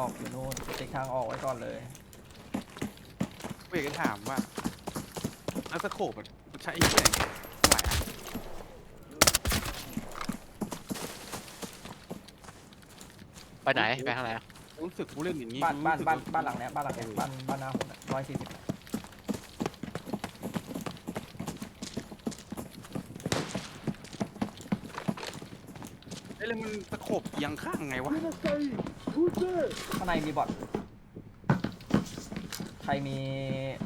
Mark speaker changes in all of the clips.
Speaker 1: ออกอยู่นู่นติ๊กทางออกไว้ก่อนเลย
Speaker 2: กูอยากจะถามว่าอัสโคปมันใช้ที่ไหนเท่าไหร่อะ
Speaker 3: ไปไหน ไปทางไหนอะ
Speaker 2: รู้สึกกูเล่นอย่างนี้
Speaker 1: บ้านบ้าน
Speaker 2: รู้สึก
Speaker 1: บ้าน
Speaker 2: ว่
Speaker 1: บ้านหลังเนี้ยบ้านหลังเนี้ยบ้านบ้านหน้าผมร้อยสี่สิบ
Speaker 2: เอ้ยแล้วมันสโคปเอียงข้างไงวะ
Speaker 1: ข้างในมีบอทใครมี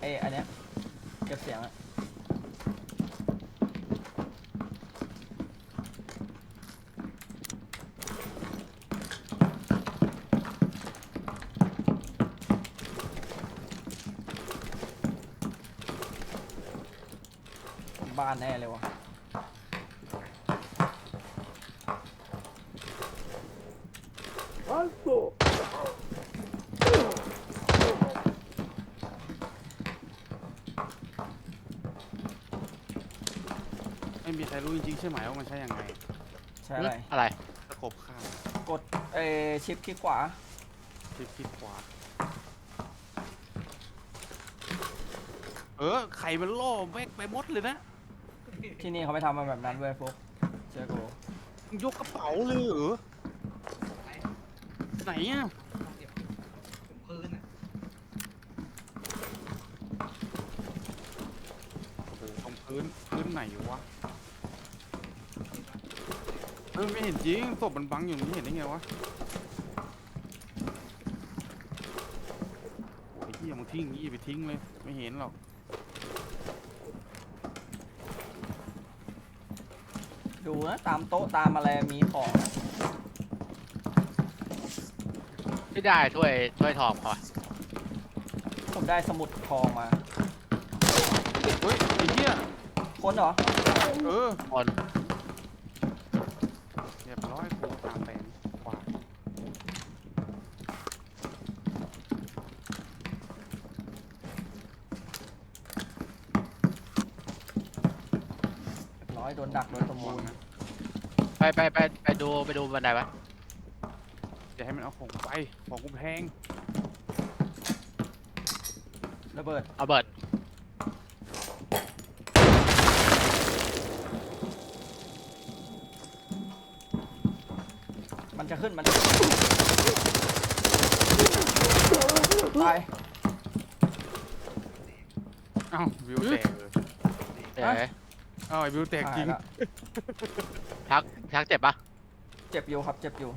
Speaker 1: ไอ้อันเนี้ยเก็บเสียงอะบ้านแน่เลยวะ
Speaker 2: ไม่มีใค รรู้จริงๆใช่ไหมว่ามันใช้ยังไง
Speaker 1: ใช่อะไร
Speaker 3: อะไร
Speaker 2: สโคปข้าง
Speaker 1: กดเออชิปคลิกขวา
Speaker 2: คลิกคลิกขวา เออ ไข่มันล่อแม่งไปหมดเลยนะ
Speaker 1: ที่นี่เขาไม่ทำมาแบบนั้นเว้ยฟุกเชื่อกู
Speaker 2: มึงยกกระเป๋าเลยเหรอ ไหนอะ
Speaker 4: พื้นอะ
Speaker 2: โอ้โหตรงพื้นพื้นไหนวะ เออไม่เห็นจริงศพมันบังอยู่นี่เห็นได้ไงวะโอ้ยเฮียมึงทิ้งยี่ไปทิ้งเลยไม่เห็นหรอก
Speaker 1: ดูนะตามโต๊ะตามอะไรมีของนะ
Speaker 3: ไม่ได้ช่วยช่วยทองเขาอะ
Speaker 1: ผมได้สมุดทองมา
Speaker 2: เฮ้ยไอ้เหี้ย
Speaker 1: คนเหรอ
Speaker 2: เออ
Speaker 3: คน
Speaker 2: เรียบร้อยกูตามแผนขวา
Speaker 1: ร้อยโดนดักโดนสมู
Speaker 2: วาง
Speaker 1: ล
Speaker 2: นะ
Speaker 3: ไปไปไปไปดูไปดูบันไดวะ
Speaker 2: อย่าให้มันเอาของไปของกูแพง
Speaker 1: ระเบิด
Speaker 3: เอาเบิด
Speaker 1: มันจะขึ้นมันจะตาย
Speaker 2: เอ้าวิวแตกเลย
Speaker 3: เดี๋ยว
Speaker 1: ฮะ
Speaker 2: เอ้าไอ้วิวแตกจริง
Speaker 1: หายละ
Speaker 3: ชักชักเจ็บปะ
Speaker 1: เจ็บอยู่ครับเจ็บอยู่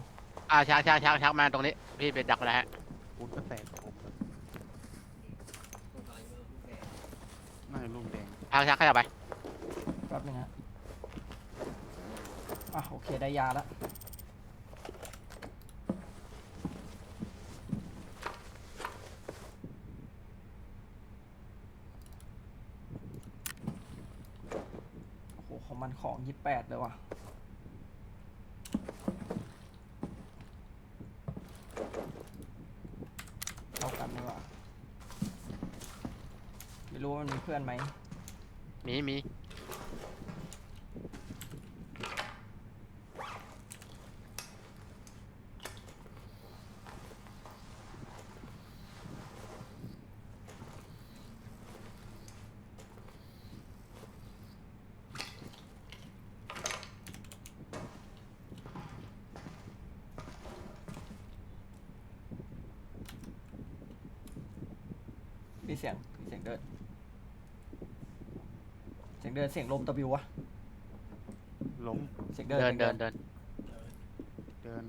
Speaker 3: อ่าชักชักชักชักมาตรงนี้ พี่ไปดักมาแล้วฮะ
Speaker 2: กูก็แตกกับผมน่าจะลูกแดง
Speaker 3: ชักชักขยับไป
Speaker 1: แป๊บนึงฮะอะโอเคได้ยาแล้วโอ้โหของมันของยี่แปด เลยว่ะเท่ากันดีกว่าไม่รู้ว่ามันมีเพื่อนไหม
Speaker 3: มีมี
Speaker 1: เสียงมีเสียงเดิน เสียงเดิ นเสียงลมตะบิววะ
Speaker 2: ล้ม
Speaker 1: เสียงเดิน
Speaker 3: เดิน
Speaker 1: สียง
Speaker 3: เดินเดิน
Speaker 2: เดิน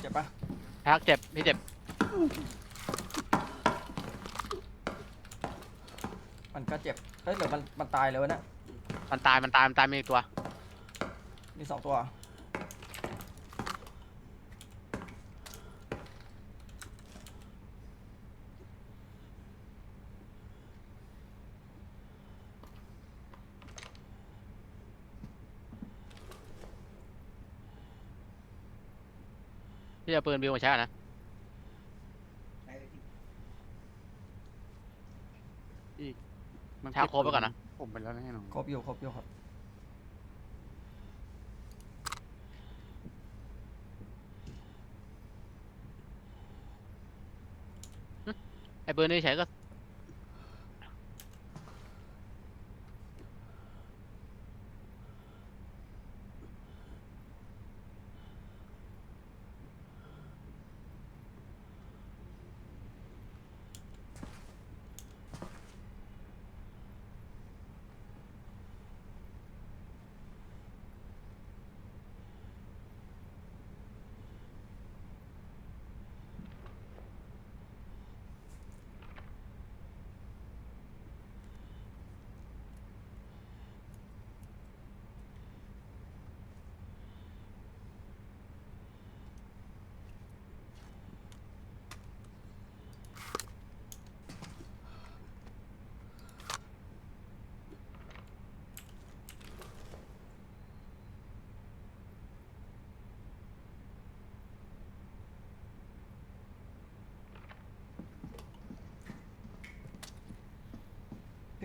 Speaker 1: เจ็บปะ
Speaker 3: ชักเจ็บพี่เจ็บ
Speaker 1: มันก็เจ็บเฮ้ยหรือมันมันตายเลยวะเนี่ย
Speaker 3: มันตายมันตายมันตายมีอีกตัว
Speaker 1: มีสองตัว
Speaker 3: จะเอาปืนบิวมาใช้นะ
Speaker 4: อีก
Speaker 2: มัน
Speaker 3: ช้าโคบไปก่อนนะ
Speaker 2: ผมไปแล้วแน่นอน
Speaker 1: ครบอยู่ครบอยู่ครับ
Speaker 3: ไอ้ปืนนี่ใช้ก็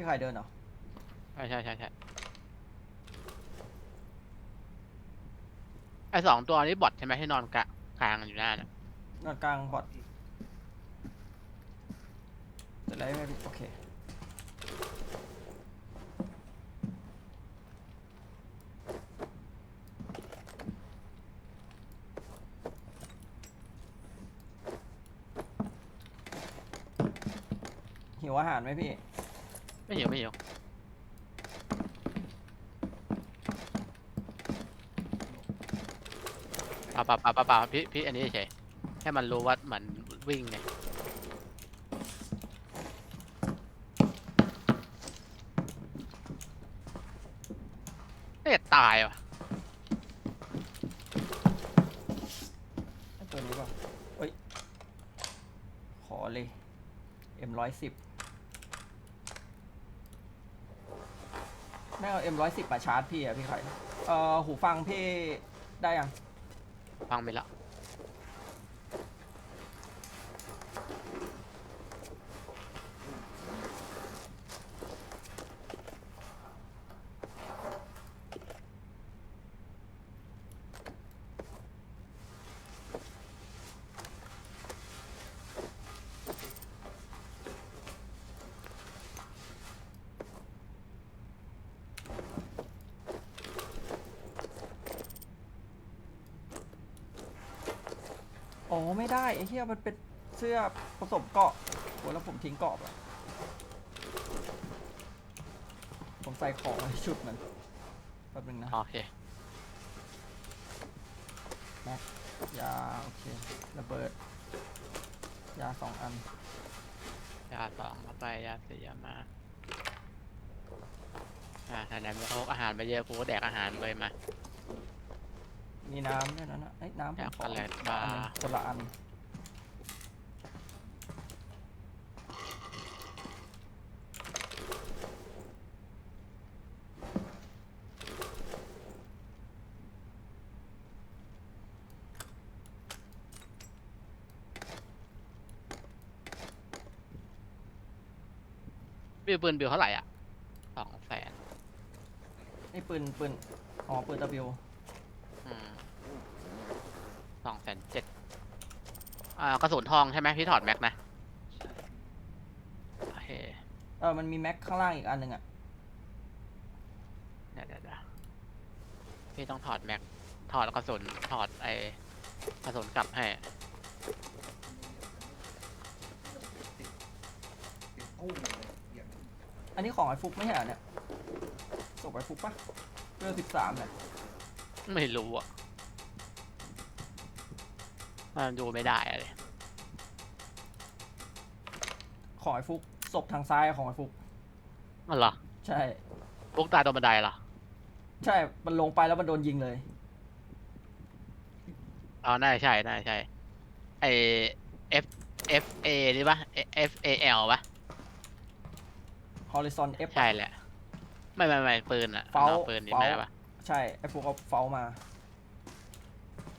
Speaker 1: พี่ไข่เดินเหรอ
Speaker 3: ใช่ใช่ใช่ใช่ไอ้สองตัวนี้บอทใช่ไหมที่นอนกะกลางอยู่หน้าน่ะ
Speaker 1: นอนกลางบอดจะไรไหมพี่โอเค หิวอาหารไหมพี่
Speaker 3: ไม่เหี่ยวไม่เหี่ยวป่าป่าป่าป่าป่าพี่พี่อันนี้เฉยให้มันรู้ว่ามันวิ่งไงไม่ตายว่ะ
Speaker 1: ตัวนี้ป่ะเฮ้ย ขอเลย M110 ได้เอา M110 มาชาร์จพี่อะพี่ไข่เอ่อหูฟังพี่ได้ยัง
Speaker 3: ฟังไปละ
Speaker 1: อ๋อไม่ได้ไอ้เหี้ยมันเป็นเสื้อผสมเกาะโหแล้วผมทิ้งเกาะไปผมใส่ของในชุดมันแป๊บนึงนะ
Speaker 3: โอเค
Speaker 1: ยาโอเคระเบิด ยาสองอัน
Speaker 3: ยาสองเข้าไปยาสี่ยามา อ่าไหนๆมึงพกอาหารไปเยอะกูก็แดกอาหารไปมา
Speaker 1: มีน้ำด้วยนะนะเอ้ยน้ำผม
Speaker 3: อยาก
Speaker 1: ขอ
Speaker 3: อะไร
Speaker 1: อันหนึ่ง
Speaker 3: บ้า
Speaker 1: คนละอัน
Speaker 3: บิวปืนบิวเท่าไหร่อะสองแสน
Speaker 1: ไอ้ปืนปืนอ๋อปืนตะบิว
Speaker 3: อืม สองแสนเจ็ดอ่ากระสุนทองใช่ไหมพี่ถอดแม็กนะ
Speaker 4: ใช่
Speaker 3: โอเค
Speaker 1: เออมันมีแม็กข้างล่างอีกอันหนึ่งอะ
Speaker 3: เดี๋ยวเดี๋ยวเดี๋ยวพี่ต้องถอดแม็ก ถอดกระสุน ถอดไอกระสุนกลับให้
Speaker 4: ติดตู้เลยเหยียบ
Speaker 1: อันนี้ของไอ้ฟุกไม่ใช่เหรอเนี่ยส่งไปฟุกปะเบอร์สิบสามเนี่ย
Speaker 3: ไม่รู้อะ มันดูไม่ได้อะเลย
Speaker 1: ของไอ้ฟุกศพทางซ้ายของไอ้ฟุก
Speaker 3: อ๋อเหรอ
Speaker 1: ใช่
Speaker 3: พวกตายตรงบันไดเหรอ
Speaker 1: ใช่ มันลงไปแล้วมันโดนยิงเลย
Speaker 3: อ๋อน่าจะใช่น่าจะใช่ ไอ F F A นี่ปะ F A L ปะ
Speaker 1: horizon F
Speaker 3: ใช่แหละ ไม่ไม่ไม่ปืนอะ
Speaker 1: เฝ้า
Speaker 3: น้องปืนนี่
Speaker 1: เฝ้า
Speaker 3: แม่ปะ
Speaker 1: ใช่ ไอ้ฟุกเอาเฝ้ามา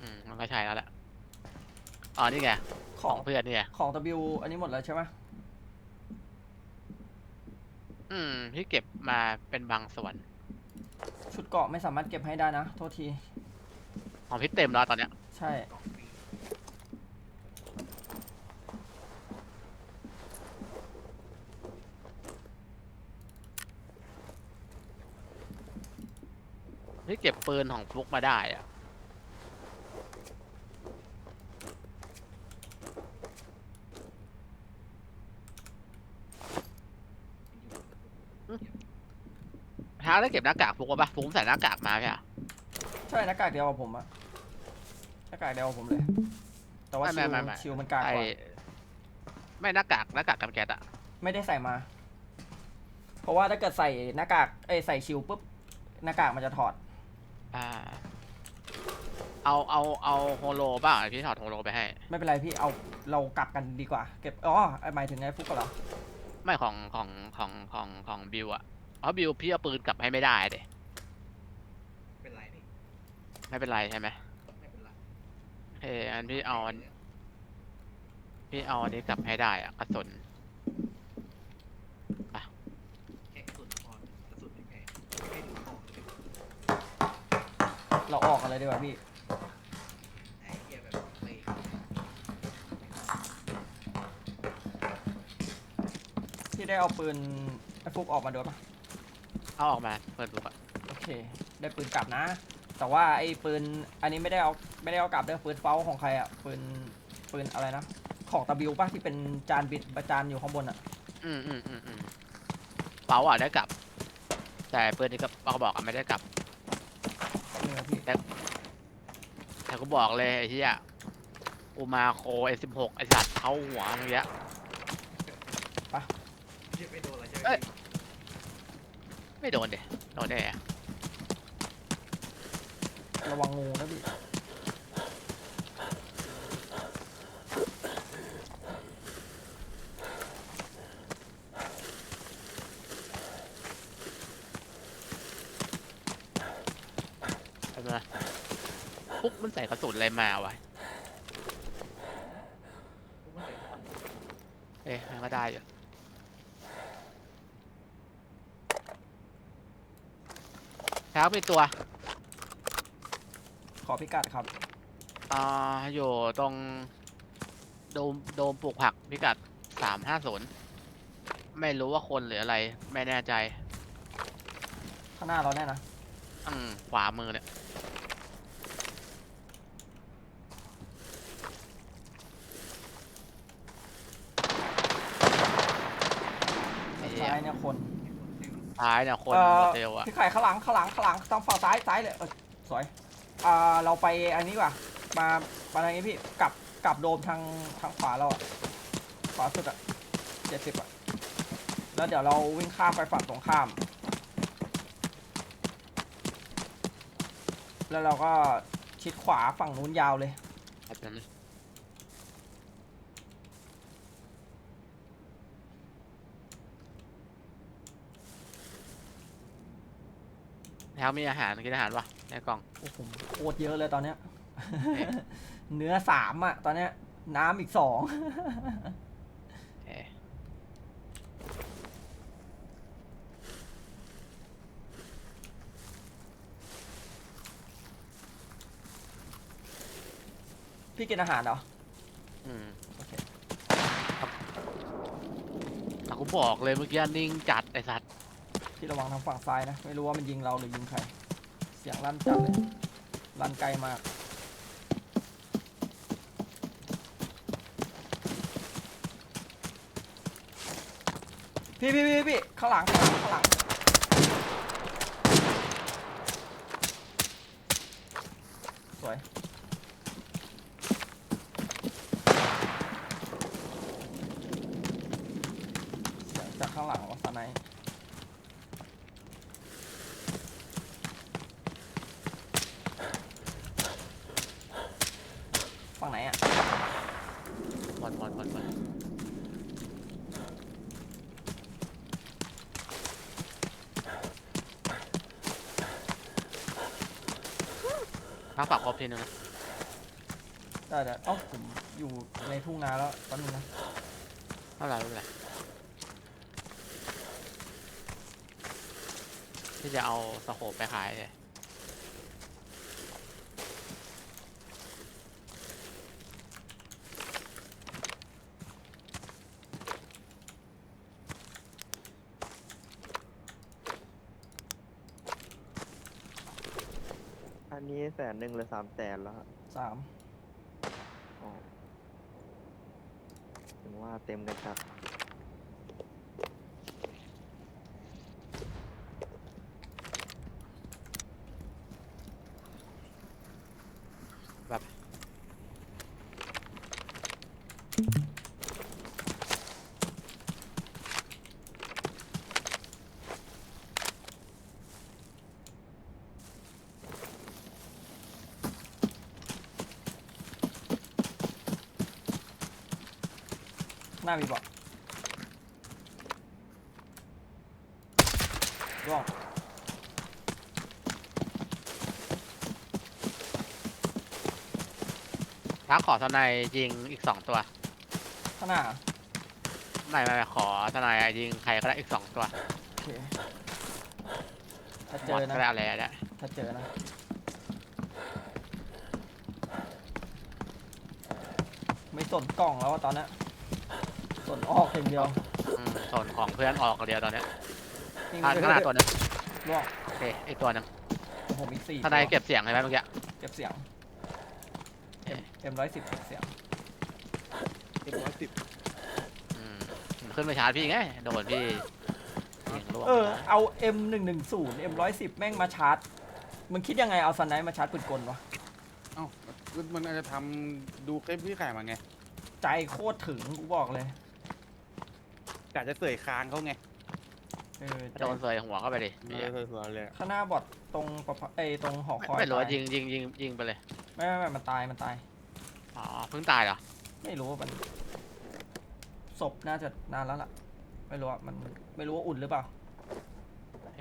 Speaker 3: อืมมันก็ใช่แล้วแหละ อ๋อนี่ไง
Speaker 1: ข
Speaker 3: ข
Speaker 1: อ
Speaker 3: องงเพื่อนนี่ไง
Speaker 1: ของ W อันนี้หมดแล้วใช่ไหม
Speaker 3: ออืมพี่เก็บมาเป็นบางส่วน
Speaker 1: ชุดเกราะไม่สามารถเก็บให้ได้นะ โทษที
Speaker 3: ของพี่เต็มแล้วตอนเนี้ย
Speaker 1: ใช่
Speaker 4: กล่องฟรี
Speaker 3: พี่เก็บปืนของฟลุกมาได้อะาได้เก็บหน้ากากฟลุกปะฟลุกใส่หน้ากากมาใช่ปะ
Speaker 1: ใช่หน้ากากเดียวกับผมอะหน้ากากเดียวกับผมเลย แต่ว่า
Speaker 3: ไม่
Speaker 1: ชิว
Speaker 3: ไม่ไม่
Speaker 1: ชิวมันกาก
Speaker 3: ไอก
Speaker 1: ว่า
Speaker 3: ไม่หน้ากากหน้ากากกันแก๊สอะ
Speaker 1: ไม่ได้ใส่มา เพราะว่าถ้าเกิดใส่หน้ากากเอ้ยใส่ชิวปุ๊บหน้ากากมันจะถอด
Speaker 3: อ่า เอาเอาเอาโฮโลบ้างพี่ถอดโฮโลไปให้
Speaker 1: ไม่เป็นไรพี่เอาเรากลับกันดีกว่า เก็บอ๋อหมายถึงไงฟุกเหรอ
Speaker 3: ไม่ของของของของของบิวอะ เพราะบิวพี่เอาปืนกลับให้ไม่ได้เด
Speaker 4: เป็นไรนี่
Speaker 3: ไม่เป็นไรใช่ไหม
Speaker 4: ไม่เป็นไร
Speaker 3: โอเคอันพี่เอาอันพี่เอาอันนี้กลับให้ได้อะกระสุน
Speaker 4: แค่กระสุนพอกระสุนไม่แพงไม่ดูของเลย
Speaker 1: เราออกกันเลยดีกว่าพี่
Speaker 4: ไอ้เหี้ยแบบเลย
Speaker 1: พี่ได้เอาปืนไอ้ฟุกออกมาด้วยปะ
Speaker 3: เอาออกมาเปิดดูก่อน
Speaker 1: โอเค ได้ปืนกลับนะ แต่ว่าไอ้ปืนอันนี้ไม่ได้เอาไม่ได้เอากลับเด้อปืนเฝ้าของใครอะปืนปืนอะไรนะของตะบิวปะที่เป็นจานบิดประจานอยู่ข้างบนอะ
Speaker 3: อืมอืมอืมอืมเป๋าอะได้กลับ แต่ปืนนี้ก็บอกบอกอะไม่ได้กลับ
Speaker 1: นี่นะพี่
Speaker 3: แต่กูบอกเลยไอ้ที่อะกูมาโคเอสิบหกไอสัตว์เข้าหัวเมื่อกี้
Speaker 4: เหี้ยไม่โดนอะไรใช่ไหม
Speaker 3: เอ้ย ไม่โดนเดโดนได้ไงอะ
Speaker 1: ระวังงูนะพี่
Speaker 3: ใช่ไหมปุ๊บมันใส่กระสุนอะไรมาวะ
Speaker 4: กูไม่เคยทำ
Speaker 3: เอ๊ะมันก็ได้อยู่ แล้วมีตัว
Speaker 1: ขอพิกัดครับ
Speaker 3: อ่าอยู่ตรงโดมโดมปลูกผักพิกัดสามห้าศูนย์ไม่รู้ว่าคนหรืออะไร ไม่แน่ใจ
Speaker 1: ข้างหน้าเราแน่นะ
Speaker 3: อืมขวามือเนี่ย ไอ้เหี้ย
Speaker 1: ซ้ายเนี่ยคน
Speaker 3: ซ้ายเนี่ยคน
Speaker 1: เอ่อ
Speaker 3: โมเดลอะ
Speaker 1: พี่ไข่ข้างหลังข้างหลังข้างหลังทางฝั่งซ้ายซ้ายเลยเออสวยอ่าเราไปอันนี้ดีกว่ามามาทางนี้พี่กลับกลับโดมทางทางขวาเราอะขวาสุดอะเจ็ดสิบอะแล้วเดี๋ยวเราวิ่งข้ามไปฝั่งตรงข้าม แล้วเราก็ชิดขวาฝั่งนู้นยาวเลย
Speaker 3: แบบนั้น แล้วมีอาหารกินอาหารวะในกล่อง
Speaker 1: โอ้โหโคตรเยอะเลยตอนเนี้ย
Speaker 3: เอ๊ะ
Speaker 1: เนื้อสามอะตอนเนี้ย น้ำอีกสอง
Speaker 3: เอ๊ะ
Speaker 1: พี่กินอาหารเหรอ
Speaker 3: อืม
Speaker 1: โอเค
Speaker 3: แต่กูบอกเลยเมื่อกี้นิ่งจัดไอสัตว์
Speaker 1: พี่ระวังทางฝั่งซ้ายนะ ไม่รู้ว่ามันยิงเราหรือยิงใคร เสียงลั่นจัดเลยลั่นไกลมาก พี่พี่พี่พี่ข้างหลังข้างหลังข้างหลังสวยาฝา
Speaker 3: กครบทีนึงนะ
Speaker 1: ได้แต่เอ้าผมอยู่ในทุ่งนาแล้วตอนนึงนะ
Speaker 3: เท่าไหนไรไม่เป็นไรที่จะเอาสโคบไปขายเลย
Speaker 5: นนี้แสนหนึ่งหรือสามแสนแล้วครับ
Speaker 1: สาม
Speaker 5: อ๋อถึงว่าเต็มกันครั
Speaker 1: น้ามีบอกร่วง
Speaker 3: ช้างขอทนายยิงอีกสองตัว
Speaker 1: ข้างหน้า
Speaker 3: ไม่ไม่ไม่ขอทนายยิงใครก็ได้อีกสองตัว
Speaker 1: โอเคถ้าเจ
Speaker 3: มอ
Speaker 1: อ
Speaker 3: ด
Speaker 1: นะ
Speaker 3: ก็ได้อะไรได้
Speaker 1: ถ้าเจอนะ ไม่สนกล่องแล้วอะตอนเนี้ยส นออกอย่างเดียว
Speaker 3: อืมส่วนของเพื่อนออกเดียวตอนเนี้ย
Speaker 1: นี่
Speaker 3: ผ่านข้างหน้าตัวหนึง
Speaker 1: ร่วง
Speaker 3: โอเคอีกตัวหนึง
Speaker 1: ผมอีกสี่
Speaker 3: ทนาย
Speaker 1: ตัว
Speaker 3: เก็บเสียงใช่ไหมเมื่อกี้
Speaker 1: เก็บเสียง
Speaker 3: เอ๊ะ
Speaker 1: เอ็มร้อยสิบเก็บเสียง
Speaker 2: เรียบร้อยสิบ
Speaker 3: อืมมันขึ้นไปชาร์จพี่ไงโดนพี่ยิงร่วง
Speaker 1: เออเอา M หนึ่งหนึ่งศูนย์ M ร้อยสิบแม่งมาชาร์จมึงคิดยังไงเอาสไนป์มาชาร์จปืนกลวะ
Speaker 2: เอ้ามันอาจจะทำดูคลิปที่ขายมาไง
Speaker 1: ใจโคตรถึงกูบอกเลย
Speaker 2: แต่อาจจะเสยคางเขาไง
Speaker 1: เออใจ
Speaker 3: โดนเสยหัวเข้าไปดิ
Speaker 2: เลยเสยหัวเลยอะ
Speaker 1: ข้างหน้าบอดตรงประภเอยตรงหอคอย
Speaker 3: ไม่รู้ว่า
Speaker 1: ตา
Speaker 3: ยิงยิงยิงยิงไปเลย
Speaker 1: ไม่ไม่ไม่มันตายมันตาย
Speaker 3: อ๋อเพิ่งตายเหรอ
Speaker 1: ไม่รู้ว่ามันศพน่าจะนานแล้วล่ะ ไม่รู้ว่ามันไม่รู้ว่าอุ่นหรือเปล่า
Speaker 3: โอเค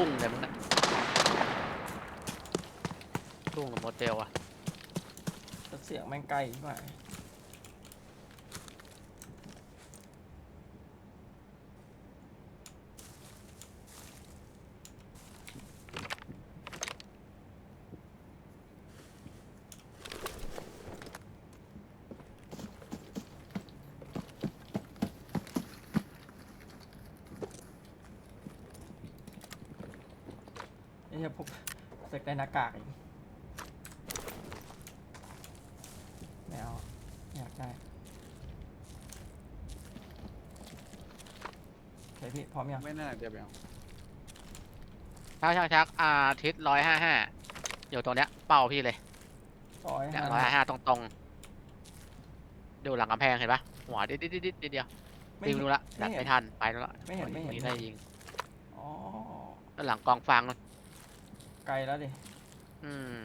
Speaker 3: พุ่งเลยมึงนะพุ่งกับโมเดลอะ
Speaker 1: เสียงแม่งไกลมาก นี่จะพวกเสกใน หน้ากากอีกไม่เอาไม่อยากได้โอเคพี่พร้อมยัง
Speaker 2: ไม่น่าจะไปเอา
Speaker 3: ชักชักชักอาทิตร้อยห้าห้าอยู่ตรงเนี้ย เป้าพี่เลย
Speaker 1: ร้อย
Speaker 3: เนี่ย
Speaker 1: ห้า
Speaker 3: ร้อยห้าห้าตรงตรงๆดูหลังกำแพงเห็นปะหัวดิดดิดดิดดิดเดียว
Speaker 1: ไม่
Speaker 3: ปิ
Speaker 1: เห็
Speaker 3: วนรู้ละดัด
Speaker 1: ไม่เห็น
Speaker 3: ไม่ทันไปแล้วละ
Speaker 1: ไม่เห็นไม่เห็น
Speaker 3: วัได้ยิง
Speaker 1: อ๋อ
Speaker 3: แล้วหลังกองฟางนู่น
Speaker 1: ไกลแล้วดิ
Speaker 3: อืม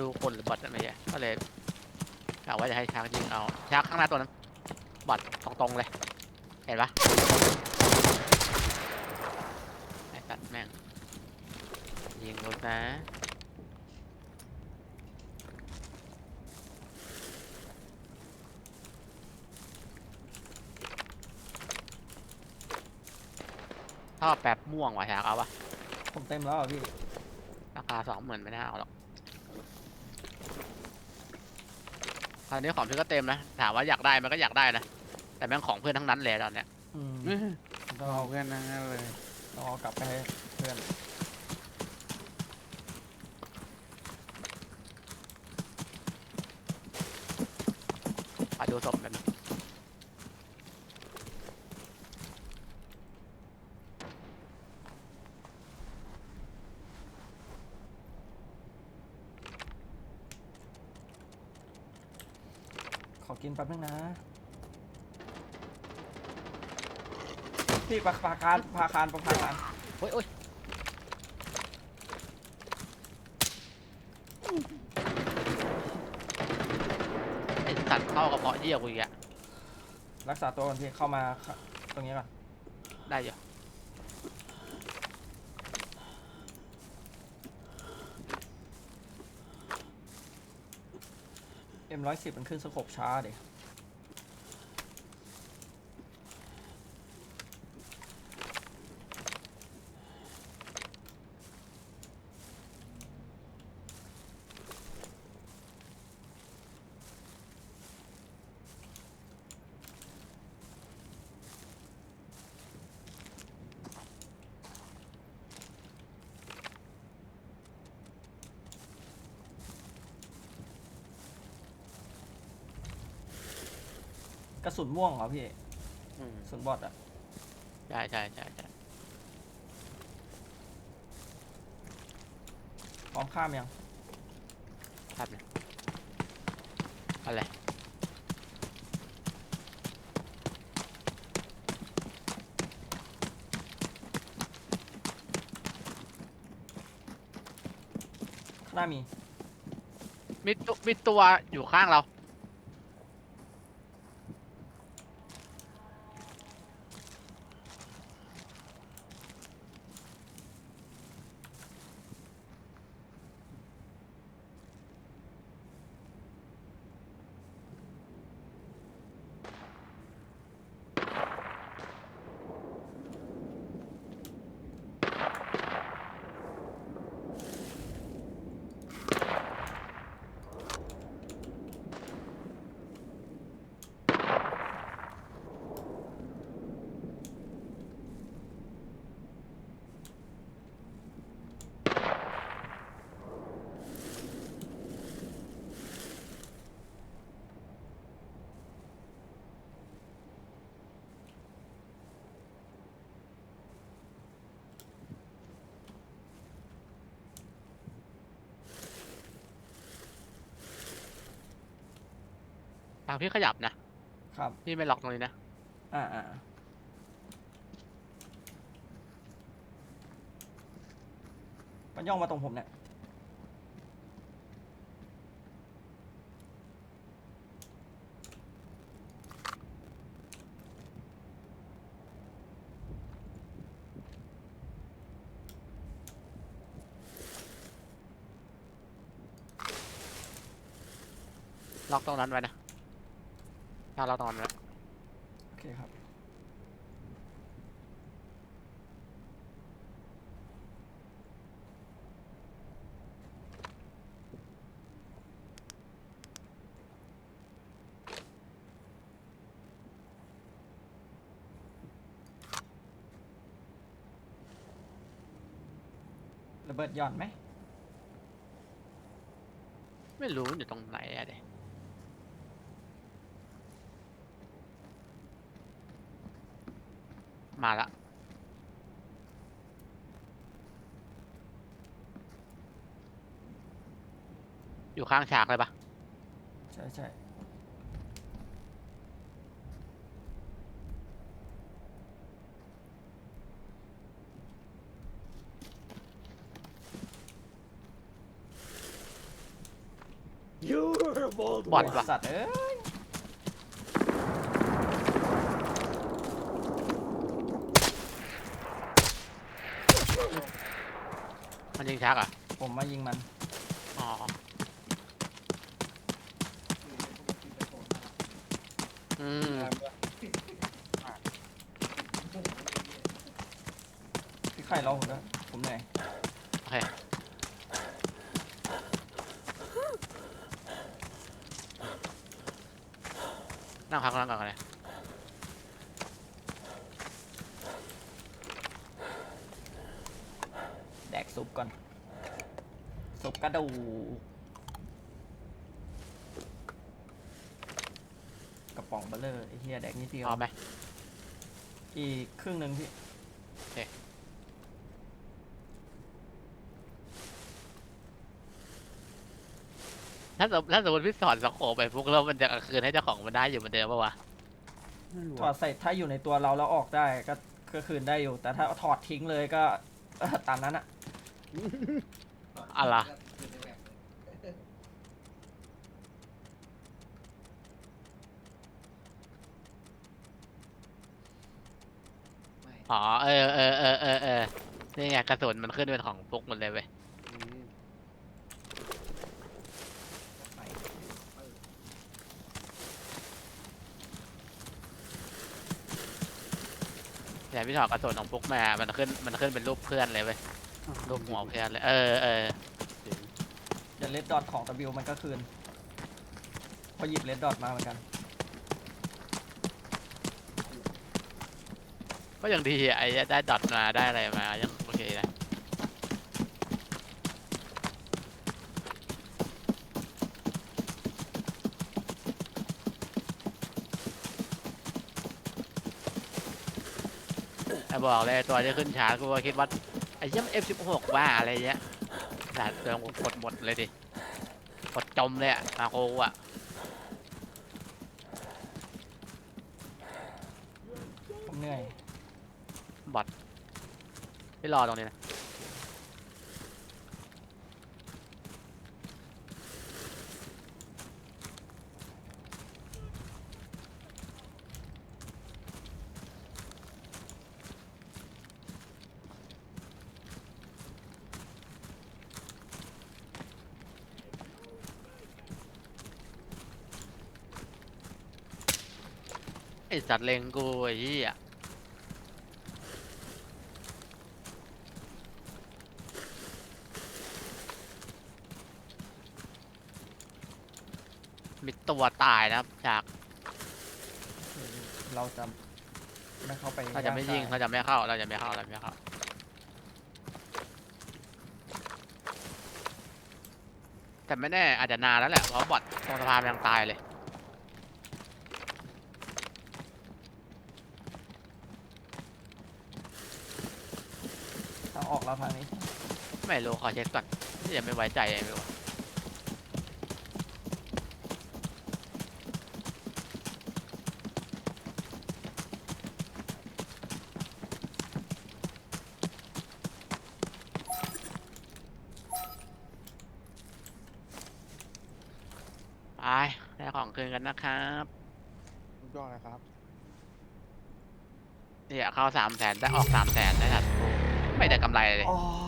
Speaker 3: รู้คนหรือบอทนั่นไม่ใช่ก็เลยกะว่าจะให้ช้างยิงเอาช้างข้างหน้าตัวนั้นบอทตรงๆเลย เห็นปะไอ้สัตว์แม่งยิงรถนะ ถ้าแป๊บม่วงว่ะอยากเอาปะ
Speaker 1: ผมเต็มแล้วอะพี่
Speaker 3: ราคาสองหมื่นไม่น่าเอาหรอกคราวนี้ของพี่ก็เต็มนะถามว่าอยากได้มันก็อยากได้นะแต่แม่งของเพื่อนทั้งนั้นเลยตอนเนี้ย
Speaker 1: อืม
Speaker 2: เอ้ย
Speaker 1: ต้อง
Speaker 2: เอา
Speaker 1: เอา
Speaker 2: เพื่อนนั่นเลย
Speaker 1: ต้องเอากลับไปให้เพื่อน
Speaker 3: ไปดูศพกัน
Speaker 1: ป๊บนึงนะ พี่ปลาปลาคานปลาคานปลาคาน
Speaker 3: โอ้ยโอ้ยไอ้สัตว์เข้ากระเพาะเยี่ยวกูอีกอะ
Speaker 1: รักษาตัวก่อนพี่เข้ามาตรงนี้ก่อน
Speaker 3: ได้อยู่
Speaker 1: เอ็มร้อยสิบมันขึ้นสโคปช้าเด็ก กระสุนม่วงเหรอพี่
Speaker 3: อืม
Speaker 1: กระสุนบอดอะ
Speaker 3: ใช่ใช่ใช่ใช่
Speaker 1: พร้อมข้ามยัง
Speaker 3: ครับเนี่ยอะไร
Speaker 1: ข้างหน้ามี
Speaker 3: มีตัวมีตัวอยู่ข้างเรา งพี่ขยับนะ
Speaker 1: ครับ
Speaker 3: พี่ไม่ล็อกตรงนี้นะ
Speaker 1: อ่าอ่ามันย่องมาตรงผมเนี่ย
Speaker 3: ล็อกตรงนั้นไว้นะ ถ้าล็อกตรงนั้นไว้
Speaker 1: โอเคครับ ระเบิดหย่อนไหม
Speaker 3: ไม่รู้มันอยู่ตรงไหนอะเด็ มาละอยู่ข้างฉากเลยปะ
Speaker 1: ใช่ใช่บ
Speaker 3: บ
Speaker 1: อ
Speaker 3: อ
Speaker 1: ด
Speaker 3: ดว่ะ
Speaker 1: สัตว์เอ้ย
Speaker 3: มันยิงชักอะ
Speaker 1: ผมมายิงมัน
Speaker 3: อ๋ออืม
Speaker 1: พี่ไข่รอผมด้วยผมเหนื่อย
Speaker 3: โอเคนั่งพักนั่งก่อนกันเลย
Speaker 1: แดก ซุปก่อน ซุปกระดูกกระป๋องเบลเลอร์ไอ้เฮียแดกนิดเดียว
Speaker 3: พร้อมไหม
Speaker 1: อีกครึ่งหนึ่งพี่
Speaker 3: เค
Speaker 1: ผ
Speaker 3: ถ้าสมถ้าสมมติพี่สอนสโคปไปพวกเรามันจะคืนให้เจ้าของมันได้อยู่เหมือนเดิมปะวะ
Speaker 2: ไม่รู้
Speaker 1: ถอ
Speaker 2: อะ
Speaker 1: ดใส่ถ้าอยู่ในตัวเราแล้วออกได้ก็ก็คืนได้อยู่ แต่ถ้าถอดทิ้งเลยก็ตามนั้นอะ
Speaker 3: อะไร
Speaker 4: อยู่ในแบบเลยไม่
Speaker 3: อ๋อเออเออเออเออเออนี่ไงกระสุนมันขึ้นเป็นของฟุกหมดเลยเว้ย
Speaker 2: อืม
Speaker 3: แต่พี่ถอดกระสุนของฟุกมา มันขึ้นมันขึ้นเป็นรูปเพื่อนเลยเว้ย รูปหัวเพื่อนเลย เออเออ
Speaker 2: เจ๋ง
Speaker 1: เดี๋ยวเลดดอทของ W มันก็คืนพอหยิบเลดดอทมาเหมือนกัน
Speaker 3: ก็ยังดีอะไอ้ได้ดอทมาได้อะไรมายังโอเคนะแต่บอกเลยตัวที่ขึ้นชาร์จกูก็คิดว่าไอ้เหี้ย F16 ว่าอะไรเงี้ยแต่เติมกดหมดเลยดิกดจมเลยอะมาโคอะ
Speaker 1: ผมเหนื่อย
Speaker 3: บอทพี่รอตรงนี้นะ อสัตว์เลงกูไอ้เหี้ยมีตัวตายนะครับจาก
Speaker 1: เราจะไม่เข้าไป
Speaker 3: เราจะไม่ยิง
Speaker 1: ร่
Speaker 3: เราจะไม่เข้าเราจะไม่เข้าเราจะไม่เข้าแต่ไม่แน่อาจจะนานแล้วแหละเพราะบอทตรงสะพานมันยังตายเลย
Speaker 1: ทาง ออกเราทางนี้
Speaker 3: ไม่รู้ขอเช็คก่อนยังไม่ไว้ใจไม่รู้ไปได้ของคืนกันนะครับ
Speaker 2: สุดยอดเลยครับ
Speaker 3: เนี่ยเข้าสามแสนได้ออกสามแสนนะครับ ไม่ได้กำไรเลย
Speaker 1: อ้ย